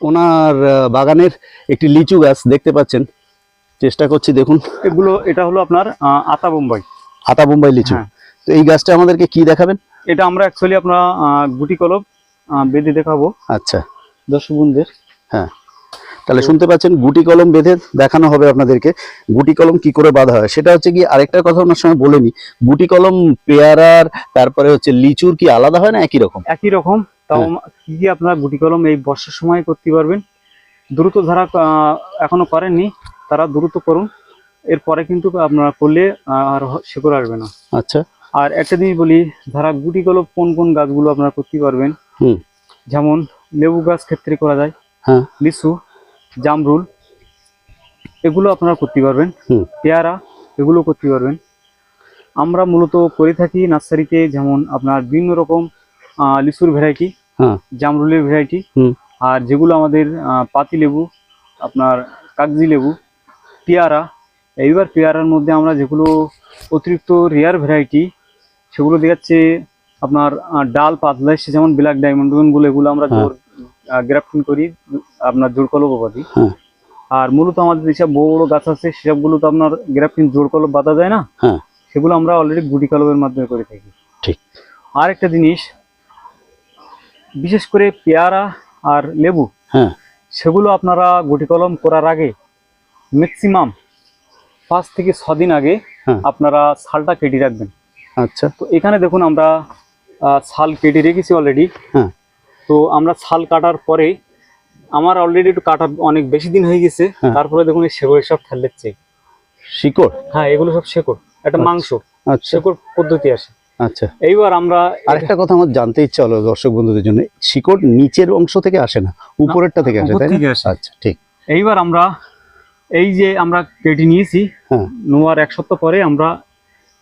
ওনার বাগানের একটি লিচু গাছ দেখতে পাচ্ছেন। চেষ্টা করছি দেখুন। এগুলো এটা হলো আপনার আতা বোম্বাই। আতা বোম্বাই লিচু। হ্যাঁ। তো এই গাছটা আমাদেরকে কি দেখাবেন? এটা আমরা অ্যাকচুয়ালি আপনার গুটি কলম বেঁধে দেখাবো। আচ্ছা। দর্শক বন্ধুদের হ্যাঁ। তাহলে শুনতে পাচ্ছেন গুটি কলম বেঁধে দেখানো হবে আপনাদেরকে। গুটি কলম কি করে বাঁধা হয়? সেটা হচ্ছে কি আরেকটা কথা ওনার সঙ্গে বলেনি গুটি কলম পেয়ারার তারপরে হচ্ছে লিচুর কি আলাদা হয় না একই রকম? একই রকম। তাও হ্যাঁ। কি কি আপনারা গুটি কলম এই বর্ষার সময় করতে পারবেন? দ্রুত যারা আহ, এখনও করেননি তারা দ্রুত করুন। এরপরে কিন্তু আপনারা করলে আর শেকড় আসবে না। আচ্ছা। আর একটা জিনিস বলি যারা গুটি কলম কোন কোন গাছগুলো আপনারা করতে পারবেন? যেমন লেবু গাছ ক্ষেত্রে করা যায় হ্যাঁ। লিচু জামরুল এগুলো আপনারা করতে পারবেন। পেয়ারা এগুলো করতে পারবেন। আমরা মূলত করে থাকি নার্সারিতে যেমন আপনার বিভিন্ন রকম লিচুর ভ্যারাইটি হ্যাঁ। জামরুলের ভ্যারাইটি আর যেগুলো আমাদের পাতি লেবু আপনার কাগজি লেবু পেয়ারা এইবার পেয়ারার মধ্যে আমরা যেগুলো অতিরিক্ত রেয়ার ভ্যারাইটি সেগুলো দেখাচ্ছে আপনার ডাল পাতলা এসে যেমন ব্ল্যাক ডায়মন্ডগুলো এগুলো আমরা হ্যাঁ। জোর গ্রাফটিং করি আপনার জোর কলব বাঁধি হ্যাঁ। আর মূলত আমাদের যেসব বড় বড় গাছ আছে সেসবগুলো তো আপনার গ্রাফটিং জোর কলব বাঁধা যায় না হ্যাঁ। সেগুলো আমরা অলরেডি গুটি কলবের মাধ্যমে করে থাকি ঠিক। আর একটা জিনিস বিশেষ করে পেয়ারা আর লেবু হ্যাঁ। সেগুলো আপনারা গুটি কলম করার আগে ম্যাক্সিমাম পাঁচ থেকে ছ দিন আগে হ্যাঁ। আপনারা ছালটা কেটে রাখবেন। আচ্ছা। তো এখানে দেখুন আমরা ছাল কেটে রেখেছি অলরেডি হ্যাঁ। তো আমরা ছাল কাটার পরে আমার অলরেডি একটু কাটা অনেক বেশি দিন হয়ে গেছে। হ্যাঁ। তারপরে দেখুন এই শেকড় সব ঠেলেচ্ছে শিকড়? হ্যাঁ এগুলো সব শেকড় একটা আচ্ছা। মাংস আচ্ছা। শেকড় পদ্ধতি আসে আচ্ছা। এইবার আমরা আরেকটা কথা আমার জানতে ইচ্ছা হলো দর্শক বন্ধুদের জন্য। শিকড় নিচের অংশ থেকে আসে না উপরেরটা থেকে আসে তাই। আচ্ছা ঠিক। এইবার আমরা এই যে আমরা কেটে নিয়েছি হ্যাঁ। নোয়ার এক সপ্তাহ পরে আমরা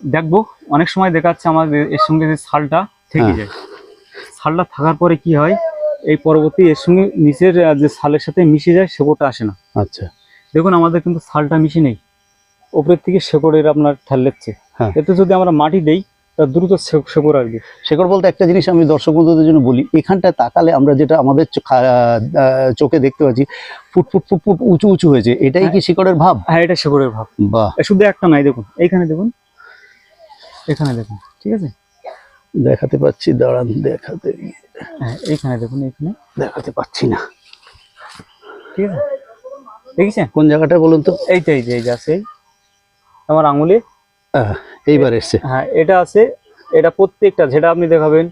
দেখব। অনেক সময় দেখাচ্ছে আমাদের এর সঙ্গে যে ছালটা থেকে হ্যাঁ। যায়। ছালটা থাকার পরে কি হয়? এই পরবর্তী এর সঙ্গে নিচের যে ছালের সাথে মিশে যায় শেকড়টা আসে না। আচ্ছা। দেখুন আমাদের কিন্তু ছালটা মিশে নেই। ওপরের থেকে শেকড়ের আপনার ঠেলেচ্ছে হ্যাঁ। এতে যদি আমরা মাটি দেই দ্রুত শেকড় আসবে। শেকড় বলতে একটা জিনিস আমি দর্শক বন্ধুদের জন্য বলি এখানটায় তাকালে আমরা যেটা আমাদের চোখে দেখতে পাচ্ছি ফুট ফুট ফুট ফুট উঁচু উঁচু হয়েছে। এটাই কি শিকড়ের ভাব? হ্যাঁ এটা শেকড়ের ভাব। বাহ। এ শুধু একটা নাই দেখুন এইখানে দেখুন। এখানে দেখুন ঠিক আছে? দেখাতে পাচ্ছি দাঁড়ান দেখাতে। হ্যাঁ এইখানে দেখুন এইখানে। দেখাতে পাচ্ছি না। ঠিক আছে? দেখেছেন? কোন জায়গাটা বলুন তো? এইটা এই যে এই যে আছে আমার আঙুলে। আহ, এইবার এসছে। হ্যাঁ এটা আছে এটা প্রত্যেকটা যেটা আপনি দেখাবেন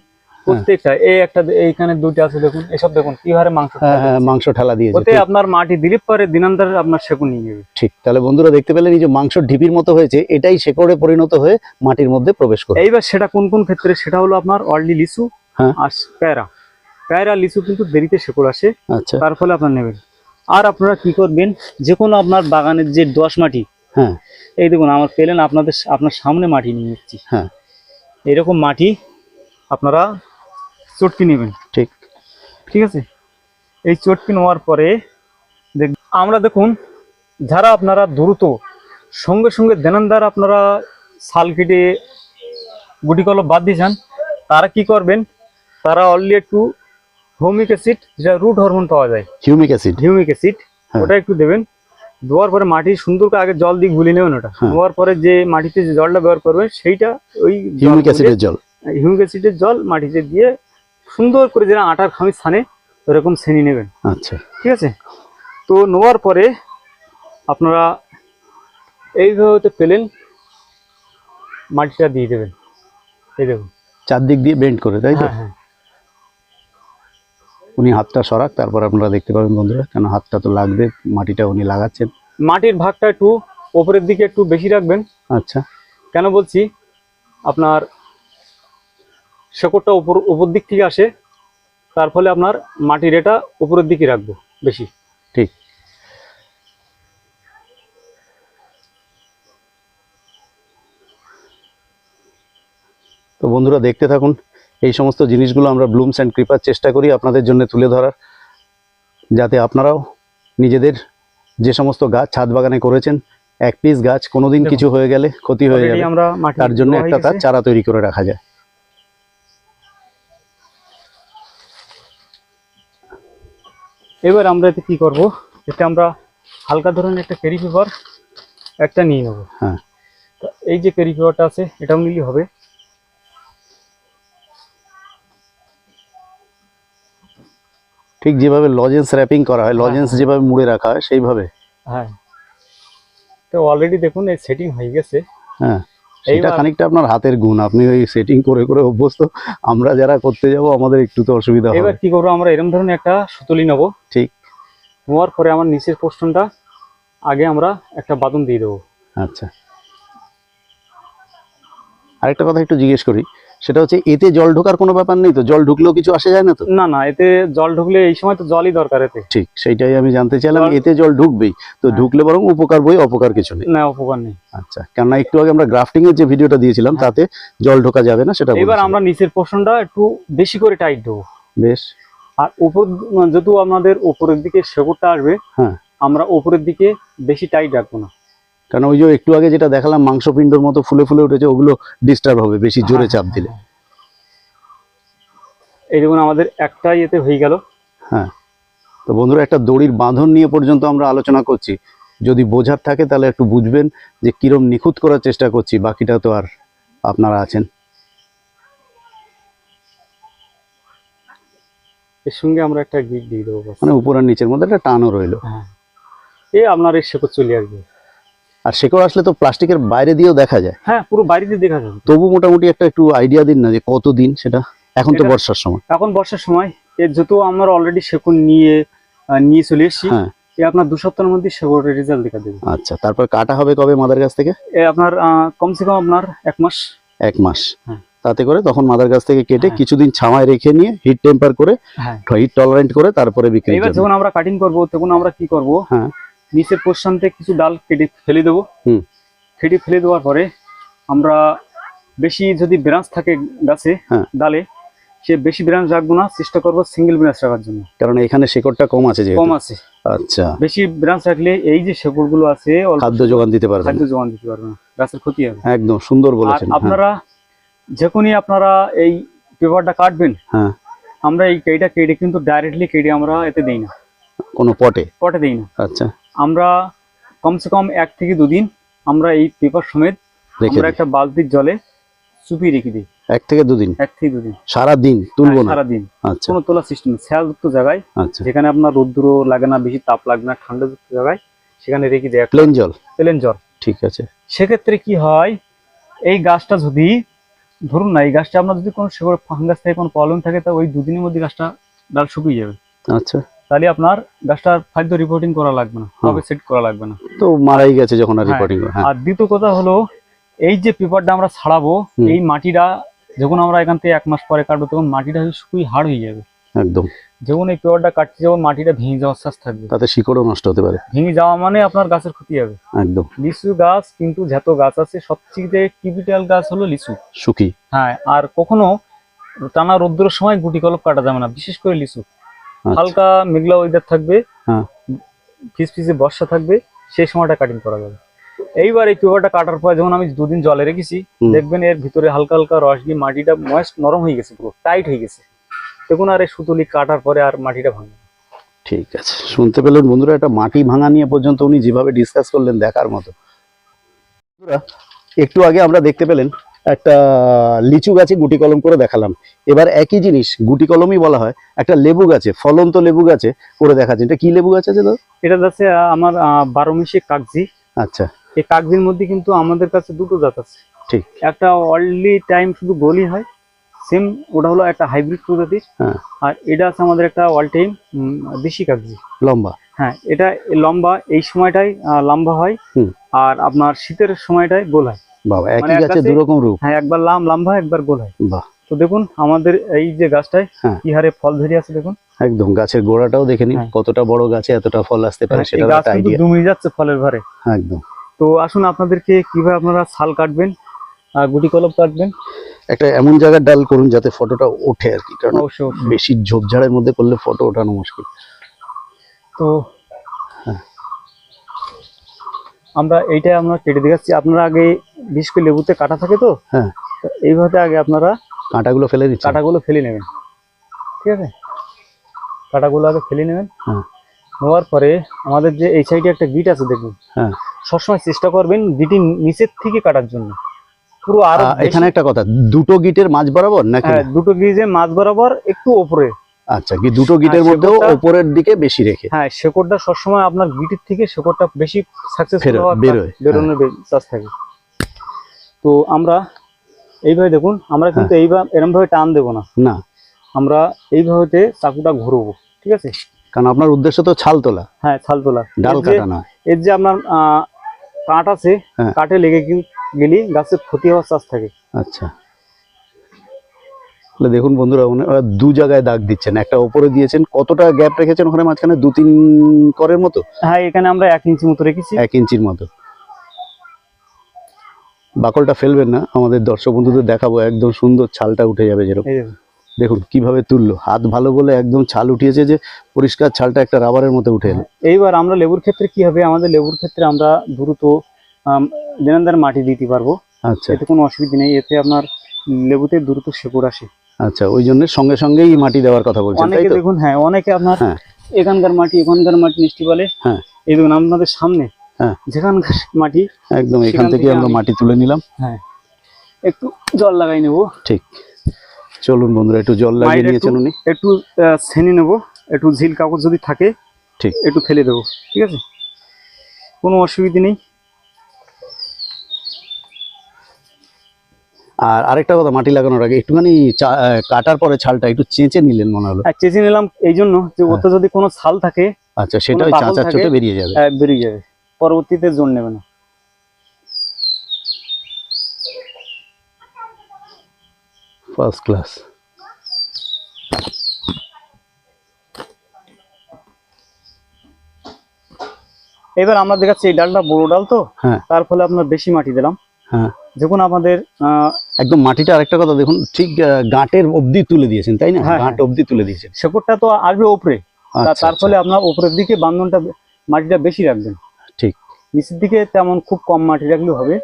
প্রত্যেকটা এই একটা এইখানে দুইটা আছে দেখুন এসব দেখুন কি হারে মাংস হ্যাঁ হ্যাঁ মাংস ঠেলা দিয়ে ওতে আপনার মাটি দিলীপ পরে দিনান্তর আপনার সেকুন নিয়ে যাবে ঠিক তাহলে বন্ধুরা দেখতে পেলেন এই যে মাংস ঢিপির মতো হয়েছে এটাই শেকড়ে পরিণত হয়ে মাটির মধ্যে প্রবেশ করে। এইবার সেটা কোন কোন ক্ষেত্রে? সেটা হলো আপনার অর্লি লিচু হ্যাঁ। আর প্যারা। প্যারা লিচু কিন্তু দেরিতে শেকড় আসে আচ্ছা। তার ফলে আপনার নেবেন। আর আপনারা কি করবেন? যে কোনো আপনার বাগানের যে দোয়াশ মাটি হ্যাঁ। এই দেখুন আমার পেলেন আপনাদের আপনার সামনে মাটি নিয়ে নিচ্ছি হ্যাঁ। এরকম মাটি আপনারা চটকি নেবেন। ঠিক। ঠিক আছে? এই চটকি নেওয়ার পরে দেখ আমরা দেখুন যারা আপনারা দ্রুত সঙ্গে সঙ্গে দেনান্দার আপনারা শাল কেটে গুটি কলম বাদ দিয়ে যান তারা কি করবেন? তারা অলরেডি একটু হোমিক অ্যাসিড যেটা রুট হরমোন পাওয়া যায়। Humic acid humic acid. ওটা একটু দেবেন। দেওয়ার পরে মাটি সুন্দর করে আগে জল দিয়ে গুলিয়ে নেবেন ওটা। হ্যাঁ। দেওয়ার পরে যে মাটিতে যে জলটা ব্যবহার করবেন সেইটা ওই হিউমিক অ্যাসিডের জল। হিউমিক অ্যাসিডের জল মাটিতে দিয়ে সুন্দর করে যেটা আটার খামি ছানে ওরকম ছেনি নেবেন। আচ্ছা। ঠিক আছে? তো নেওয়ার পরে আপনারা এইভাবে পেলেন মাটিটা দিয়ে দেবেন। এই দেখুন। চারদিক দিয়ে বেন্ড করে তাই তো? হ্যাঁ হ্যাঁ। উনি হাতটা সরাক তারপর আপনারা দেখতে পাবেন বন্ধুরা কেন হাতটা তো লাগবে মাটিটা উনি লাগাচ্ছেন। মাটির ভাগটা একটু ওপরের দিকে একটু বেশি রাখবেন। আচ্ছা। কেন বলছি? আপনার শেকড়টা উপর উপর দিক থেকে আসে তার ফলে আপনার মাটির এটা উপরের দিকে রাখব বেশি। ঠিক। তো বন্ধুরা দেখতে থাকুন এই সমস্ত জিনিসগুলো আমরা ব্লুমস অ্যান্ড ক্রিপার চেষ্টা করি আপনাদের জন্য তুলে ধরার যাতে আপনারাও নিজেদের যে সমস্ত গাছ ছাদ বাগানে করেছেন এক পিস গাছ কোনোদিন। কিছু হয়ে গেলে ক্ষতি হয়ে যাবে। আমরা তার জন্য একটা তার চারা তৈরি করে রাখা যায়। এবার আমরা এতে কি করব? এতে আমরা হালকা ধরনের একটা ক্যারি পেপার একটা নিয়ে নেব। হ্যাঁ। তো এই যে ক্যারি পেপারটা আছে এটাও নিলেই হবে। ঠিক যেভাবে লজেন্স র্যাপিং করা হয় লজেন্স যেভাবে মুড়ে রাখা হয় সেইভাবে। হ্যাঁ। তো অলরেডি দেখুন এই সেটিং হয়ে গেছে। হ্যাঁ। এইবার- খানিকটা আপনার হাতের গুণ। আপনি ওই সেটিং করে করে অভ্যস্ত। আমরা যারা করতে যাব আমাদের একটু তো অসুবিধা হবে। এবার কি করব আমরা এরকম ধরনের একটা সুতলি নেব। ঠিক। নেওয়ার পরে আমার নিচের পোর্শনটা আগে আমরা একটা বাদন দিয়ে দেবো। আচ্ছা। আরেকটা কথা একটু জিজ্ঞেস করি। সেটা হচ্ছে এতে জল ঢোকার কোনো ব্যাপার নেই তো? জল ঢুকলেও কিছু আসে যায় না তো? না না এতে জল ঢুকলে এই সময় তো জলই দরকার এতে। ঠিক সেইটাই আমি জানতে চাইলাম এতে জল ঢুকবেই। তো হ্যাঁ। ঢুকলে বরং উপকার বই অপকার কিছু নেই। না উপকার নেই। আচ্ছা কেননা একটু আগে আমরা গ্রাফটিং এর যে ভিডিওটা দিয়েছিলাম হ্যাঁ। তাতে জল ঢোকা যাবে না সেটা এবার আমরা নিচের পোর্শনটা একটু বেশি করে টাইট দেবো। বেশ। আর উপর যেহেতু আমাদের উপরের দিকে শেকড়টা আসবে হ্যাঁ। আমরা উপরের দিকে বেশি টাইট রাখব না। কারণ ওই যে একটু আগে যেটা দেখালাম মাংসপিণ্ডর মতো ফুলে ফুলে উঠেছে ওগুলো ডিস্টার্ব হবে বেশি জোরে হ্যাঁ, চাপ হ্যাঁ, দিলে। হ্যাঁ। এই দেখুন আমাদের একটাই এতে হয়ে গেল। হ্যাঁ। তো বন্ধুরা একটা দড়ির বাঁধন নিয়ে পর্যন্ত আমরা আলোচনা করছি। যদি বোঝার থাকে তাহলে একটু বুঝবেন যে কিরম নিখুঁত করার চেষ্টা করছি বাকিটা তো আর আপনারা আছেন। এর সঙ্গে আমরা একটা গিট দিয়ে দেবো। মানে উপর আর নিচের মধ্যে একটা টানও রইল। হ্যাঁ। এই আপনার এই শেকড় চলে আসবে। আর শেকড় আসলে তো প্লাস্টিকের বাইরে দিয়েও দেখা যায়। হ্যাঁ পুরো বাড়ি দিয়ে দেখা যাবে তবু মোটামুটি একটা একটু আইডিয়া দিন না যে কত দিন সেটা। এখন তো বর্ষার সময়। এখন বর্ষার সময়। এর যেহেতু আমরা অলরেডি শেকড় নিয়ে নিয়ে চলে এসেছি হ্যাঁ। আপনার দু সপ্তাহের মধ্যে শেকড়ের রেজাল্ট দেখা দেবে। আচ্ছা তারপর কাটা হবে কবে মাদার কাছ থেকে? আপনার কমসে কম আপনার এক মাস। এক মাস। হ্যাঁ। তাতে করে তখন মাদার কাছ থেকে কেটে হ্যাঁ। কিছুদিন ছামায় রেখে নিয়ে হিট টেম্পার করে হিট টলারেন্ট করে তারপরে বিক্রি এবার যখন আমরা কাটিং করব তখন আমরা কি করব? হ্যাঁ। নিচের পোর্শন থেকে কিছু ডাল কেটে ফেলে দেবো। কেটে ফেলে দেওয়ার পরে আমরা বেশি যদি ব্রাঞ্চ থাকে গাছে হ্যাঁ। ডালে সে বেশি ব্রাঞ্চ রাখব না চেষ্টা করব সিঙ্গেল ব্রাঞ্চ রাখার জন্য। কারণ এখানে শেকড়টা কম আছে কম আছে। আচ্ছা। বেশি ব্রাঞ্চ রাখলে এই যে শেকড়গুলো আছে খাদ্য যোগান দিতে পারবেন খাদ্য যোগান দিতে পারবে না। গাছের ক্ষতি হবে। একদম সুন্দর বলেছেন। হ্যাঁ, আপনারা যখনই আপনারা এই পেপারটা কাটবেন হ্যাঁ। আমরা এই কেইটা কেটে কিন্তু ডাইরেক্টলি কেটে আমরা এতে দিই না। কোনো পটে? পটে দিই না। আচ্ছা। আমরা কমসে কম এক থেকে দুদিন আমরা এই পেপার সমেত আমরা একটা বালতির জলে চুপিয়ে রেখে দিই। এক থেকে দুদিন? এক থেকে দুদিন। সারা দিন তুলবো হ্যাঁ, সারাদিন। আচ্ছা। কোনো তোলা সিস্টেম ছায়াযুক্ত জায়গায় আচ্ছা। যেখানে আপনার রৌদ্র লাগে না বেশি তাপ লাগে না ঠান্ডাযুক্ত জায়গায় সেখানে রেখে দেয়। প্লেন জল? পেলেন জল। ঠিক আছে। সেক্ষেত্রে কি হয় এই গাছটা যদি ধরুন না এই গাছটা আপনার যদি কোনো ফাঙ্গাস থেকে কোনো প্রবলেম থাকে তা ওই দুদিনের মধ্যে গাছটা ডাল শুকিয়ে যাবে। আচ্ছা। তাহলে আপনার গাছটার ফাইল রিপোর্টিং করা লাগবে না হবে সেট করা লাগবে না। তো মারাই গেছে যখন আর হ্যাঁ। রিপোর্টিং হ্যাঁ। আর দ্বিতীয় কথা হলো এই যে পেপারটা আমরা ছাড়াবো এই মাটিটা যখন আমরা এখান থেকে এক মাস পরে কাটবো তখন মাটিটা শুকিয়ে হাড় হয়ে যাবে। একদম। যখন এই পেপারটা কাটতে যাব মাটিটা ভেঙে যাওয়ার চান্স থাকবে। তাতে শিকড়ও নষ্ট হতে পারে। ভেঙে যাওয়া মানে আপনার গাছের ক্ষতি হবে। একদম। লিচু গাছ কিন্তু যত গাছ আছে সবচেয়ে ক্যাপিটাল গাছ হলো লিচু। সুখী হ্যাঁ আর কখনো টানা রৌদ্রের সময় গুটি কলপ কাটা যাবে না বিশেষ করে লিচু। হালকা মেঘলা ওয়েদার থাকবে হ্যাঁ। ফিস ফিসে বর্ষা থাকবে সেই সময়টা কাটিং করা যাবে। এইবার এই পেপারটা কাটার পর যখন আমি দুদিন জলে রেখেছি দেখবেন এর ভিতরে হালকা হালকা রস গিয়ে মাটিটা ময়েস্ট নরম হয়ে গেছে পুরো টাইট হয়ে গেছে। দেখুন আর এই সুতুলি কাটার পরে আর মাটিটা ভাঙবে ঠিক আছে শুনতে পেলেন বন্ধুরা একটা মাটি ভাঙা নিয়ে পর্যন্ত উনি যেভাবে ডিসকাস করলেন দেখার মতো। বন্ধুরা, একটু আগে আমরা দেখতে পেলেন একটা লিচু গাছে গুটি কলম করে দেখালাম। এবার একই জিনিস গুটি কলমই বলা হয় একটা লেবু গাছে ফলন্ত লেবু গাছে করে দেখাচ্ছেন এটা কি লেবু গাছ আছে দাদা? এটা আহ, আমার আহ, বারো মিশে কাগজি আচ্ছা। এই কাগজির মধ্যে কিন্তু আমাদের কাছে দুটো জাত আছে। ঠিক। একটা অনলি টাইম শুধু গোলই হয় সেম ওটা হলো একটা হাইব্রিড প্রজাতির। হ্যাঁ। আর এটা আছে আমাদের একটা অল টাইম দেশি কাগজি লম্বা। হ্যাঁ এটা লম্বা এই সময়টাই লম্বা হয়। হুম। আর আপনার শীতের সময়টাই গোল হয়। বাবা একই মানে গাছে গাছে- দুরকম রূপ। হ্যাঁ একবার লাম লম্বা একবার গোল হয়। বাহ। তো দেখুন আমাদের এই যে গাছটায় হ্যাঁ। কি হারে ফল ধরে আছে দেখুন। একদম গাছের গোড়াটাও দেখে নিন হ্যাঁ। কতটা বড় গাছে এতটা ফল আসতে পারে এই সেটা গাছ কিন্তু আইডিয়া যাচ্ছে ফলের ভারে। একদম। তো আসুন আপনাদেরকে কীভাবে আপনারা ছাল কাটবেন আর গুটি কলম কাটবেন। একটা এমন জায়গার ডাল করুন যাতে ফটোটা ওঠে আর কি কারণ বেশি ঝোপঝাড়ের মধ্যে করলে ফটো ওঠানো মুশকিল। তো হ্যাঁ। আমরা এইটাই আমরা কেটে দেখাচ্ছি আপনারা আগে বিশেষ করে লেবুতে কাটা থাকে তো? হ্যাঁ। এইভাবে আগে আপনারা কাঁটাগুলো ফেলে দিচ্ছি। কাঁটাগুলো ফেলে নেবেন। ঠিক আছে? কাঁটাগুলো আগে ফেলে নেবেন। হ্যাঁ। নেওয়ার পরে আমাদের যে এই সাইডে একটা গিট আছে দেখুন। হ্যাঁ। সবসময় চেষ্টা করবেন গিটির নিচের থেকে কাটার জন্য। পুরো আরও এখানে একটা কথা দুটো গিটের মাঝ বরাবর নাকি হ্যাঁ দুটো গিজে মাঝ বরাবর একটু ওপরে। আচ্ছা কি দুটো গিটের হ্যাঁ, মধ্যেও শেকড়টা- ওপরের দিকে বেশি রেখে? হ্যাঁ শেকড়টা সবসময় আপনার গিটির থেকে শেকড়টা বেশি সাকসেসফুল বেরোয়, হ্যাঁ। বেরোনোর চান্স থাকে। তো আমরা এইভাবে দেখুন আমরা হ্যাঁ। কিন্তু এইভাবে এরকম ভাবে টান দেবো না। না। আমরা এইভাবে চাকুটা ঘুরবো ঠিক আছে? কারণ আপনার উদ্দেশ্য তো ছাল তোলা। হ্যাঁ ছাল তোলা। ডাল কাটা নয়। এর যে আপনার কাঠ আছে। কাঠে লেগে গেলে গাছের ক্ষতি হওয়ার চান্স থাকে। আচ্ছা। তাহলে দেখুন বন্ধুরা ওরা দু জায়গায় দাগ দিচ্ছেন। একটা ওপরে দিয়েছেন কতটা গ্যাপ রেখেছেন? ওখানে মাঝখানে দু তিন করের মতো? হ্যাঁ এখানে আমরা এক ইঞ্চি মতো রেখেছি। এক ইঞ্চির মতো। বাকলটা ফেলবেন না আমাদের দর্শক বন্ধুদের দেখাবো একদম সুন্দর ছালটা উঠে যাবে যেরকম। দেখুন। কীভাবে তুললো। হাত ভালো বলে একদম ছাল উঠিয়েছে যে পরিষ্কার ছালটা একটা রাবারের মতো উঠে এলো। এইবার আমরা লেবুর ক্ষেত্রে কি হবে? আমাদের লেবুর ক্ষেত্রে আমরা দ্রুত আম, দেনাদার মাটি দিতে পারব। আচ্ছা। এতে কোনো অসুবিধা নেই। এতে আপনার লেবুতে দ্রুত শেকড় আসে। আচ্ছা ওই জন্য সঙ্গে সঙ্গেই মাটি দেওয়ার কথা বলছেন তাই অনেকে তো? দেখুন হ্যাঁ অনেকে আপনার হ্যাঁ। এখানকার মাটি ওখানকার মাটি মিষ্টি বলে। হ্যাঁ। এই দেখুন আপনাদের সামনে হ্যাঁ। যেখানকার মাটি একদম এখান থেকে আমরা মাটি তুলে নিলাম। হ্যাঁ। একটু জল লাগাই নেব। ঠিক। চলুন বন্ধুরা একটু জল লাগিয়ে মাটিটা নিয়েছেন একটু- উনি। একটু আহ, ছেনে নেব একটু ঝিল কাগজ যদি থাকে ঠিক। একটু ফেলে দেবো ঠিক আছে? কোনো অসুবিধা নেই। আর আরেকটা কথা মাটি লাগানোর আগে একটুখানি কাটার পরে ছালটা একটু চেঁচে নিলেন মনে হলো। আর চেঁচে নিলাম এই জন্য যে ওতে যদি কোনো ছাল থাকে আচ্ছা সেটা ওই চাঁচার? চোটে বেরিয়ে যাবে। আহ, বেরিয়ে যাবে। পরবর্তীতে জোর নেবে না। ফার্স্ট ক্লাস এবার আমরা দেখাচ্ছি এই ডালটা বড় ডাল তো হ্যাঁ। তার ফলে আপনার বেশি মাটি দিলাম। হ্যাঁ। যখন আমাদের একদম মাটিটা আরেকটা কথা দেখুন ঠিক গাঁটের অবধি তুলে দিয়েছেন তাই না? হ্যাঁ, গাঁট অবধি তুলে দিয়েছেন। শেকড়টা তো আসবে ওপরে। আচ্ছা, তার আচ্ছা, ফলে আপনার উপরের দিকে বান্ধনটা মাটিটা বেশি রাখবেন। ঠিক। নিচের দিকে তেমন খুব কম মাটি রাখলেও হবে।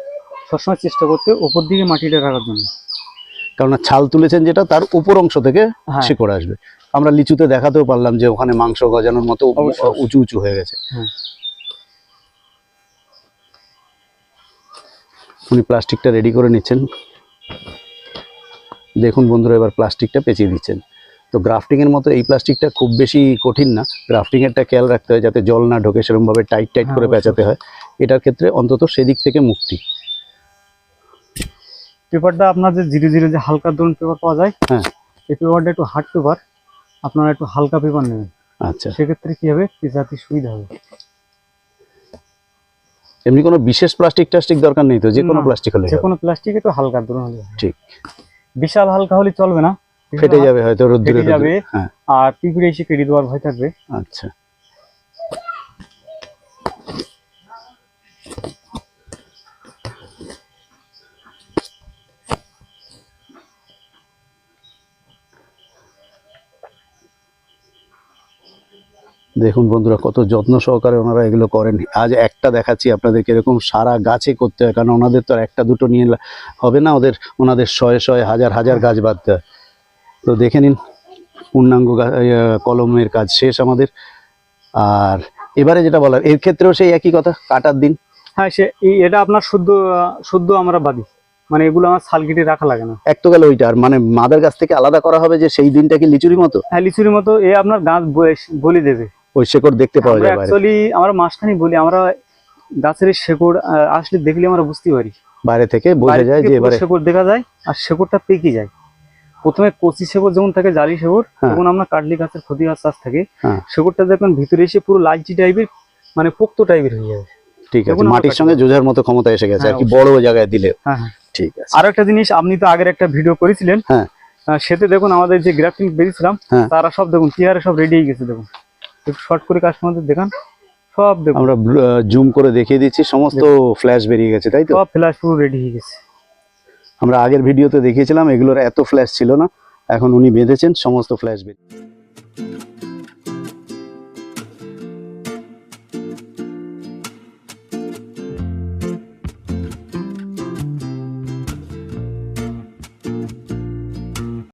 সবসময় চেষ্টা করতে উপর দিকে মাটিটা রাখার জন্য। কারণ ছাল তুলেছেন যেটা তার উপর অংশ থেকে হ্যাঁ। শিকড় আসবে। আমরা লিচুতে দেখাতেও পারলাম যে ওখানে মাংস গজানোর মতো উঁচু উঁচু হয়ে গেছে। উনি প্লাস্টিকটা রেডি করে নিচ্ছেন। দেখুন বন্ধুরা এবার প্লাস্টিকটা পেঁচিয়ে দিচ্ছেন। তো গ্রাফটিংয়ের মতো এই প্লাস্টিকটা খুব বেশি কঠিন না। গ্রাফটিংয়েরটা খেয়াল রাখতে হয় যাতে জল না ঢোকে সেরকম ভাবে টাইট টাইট হ্যাঁ, করে অবশ্যই। পেঁচাতে হয়। এটার ক্ষেত্রে অন্তত সেদিক থেকে মুক্তি। পেপারটা আপনার যে জিরো জিরো যে হালকা ধরুন পেপার পাওয়া যায় হ্যাঁ। এই পেপারটা একটু হার্ড পেপার আপনারা একটু হালকা পেপার নেবেন। আচ্ছা। সেক্ষেত্রে কী হবে? পেঁচাতে সুবিধা হবে। এমনি কোনো বিশেষ প্লাস্টিক টাস্টিক দরকার নেই তো যে কোনো প্লাস্টিক হলে যে কোনো প্লাস্টিক একটু হালকা ধরুন হলে ঠিক। বিশাল হালকা হলে চলবে না। ফেটে যাবে হয়তো রোদ্দুরে যাবে হ্যাঁ। আর পিঁপড়ে এসে কেটে দেওয়ার ভয় থাকবে। আচ্ছা। দেখুন বন্ধুরা কত যত্ন সহকারে ওনারা এগুলো করেন। আজ একটা দেখাচ্ছি আপনাদেরকে এরকম সারা গাছে করতে হয় কারণ ওনাদের তো আর একটা দুটো নিয়ে হবে না ওদের? ওনাদের শয়ে শয়ে হাজার হাজার গাছ বাঁধতে হয়। তো দেখে নিন পূর্ণাঙ্গ ইয়ে, কলমের কাজ শেষ আমাদের। আর এবারে যেটা বলার এর ক্ষেত্রেও সেই একই কথা কাটার দিন। হ্যাঁ সে এটা আপনার শুদ্ধ শুদ্ধ আমরা বাদি মানে এগুলো আমার সাল কেটে রাখা লাগে না। এক তো গেল ওইটা আর মানে মাদার গাছ থেকে আলাদা করা হবে যে সেই দিনটা কি লিচুরি মতো? হ্যাঁ লিচুরি মতো এ আপনার গাছ বলি দেবে। ওই শেকড় দেখতে পাওয়া যায় অ্যাকচুয়ালি আমরা মাসখানি বলি আমরা গাছের শেকড় আসলে দেখলে আমরা বুঝতে পারি। বাইরে থেকে বোঝা যায় যে এবারে শেকড় দেখা যায় আর শেকড়টা পেকে যায়। প্রথমে কচি শেকড় যেমন থাকে জালি শেকড় হ্যাঁ। তখন আমরা কাটলি গাছের ক্ষতি হওয়ার চাষ থাকে। হ্যাঁ। শেকড়টা দেখবেন ভিতরে এসে পুরো লালচি টাইপের মানে পোক্ত টাইপের হয়ে যাবে। ঠিক আছে মাটির সঙ্গে যোজার মতো ক্ষমতা এসে গেছে আর হ্যাঁ, কি বড় জায়গায় দিলে হ্যাঁ ঠিক আছে। আরও একটা জিনিস আপনি তো আগের একটা ভিডিও করেছিলেন। হ্যাঁ। সেতে দেখুন আমাদের যে গ্রাফটিং বেরিয়েছিলাম। তারা সব দেখুন চেয়ারে সব রেডি হয়ে গেছে দেখুন। একটু শর্ট করে কাস্টমারদের দেখান সব দেখুন আমরা জুম করে দেখিয়ে দিচ্ছি সমস্ত ফ্ল্যাশ বেরিয়ে গেছে তাই তো? সব ফ্ল্যাশ পুরো রেডি হয়ে গেছে। আমরা আগের ভিডিওতে দেখিয়েছিলাম এগুলোর এত ফ্ল্যাশ ছিল না এখন উনি বেঁধেছেন সমস্ত ফ্ল্যাশ বেরিয়ে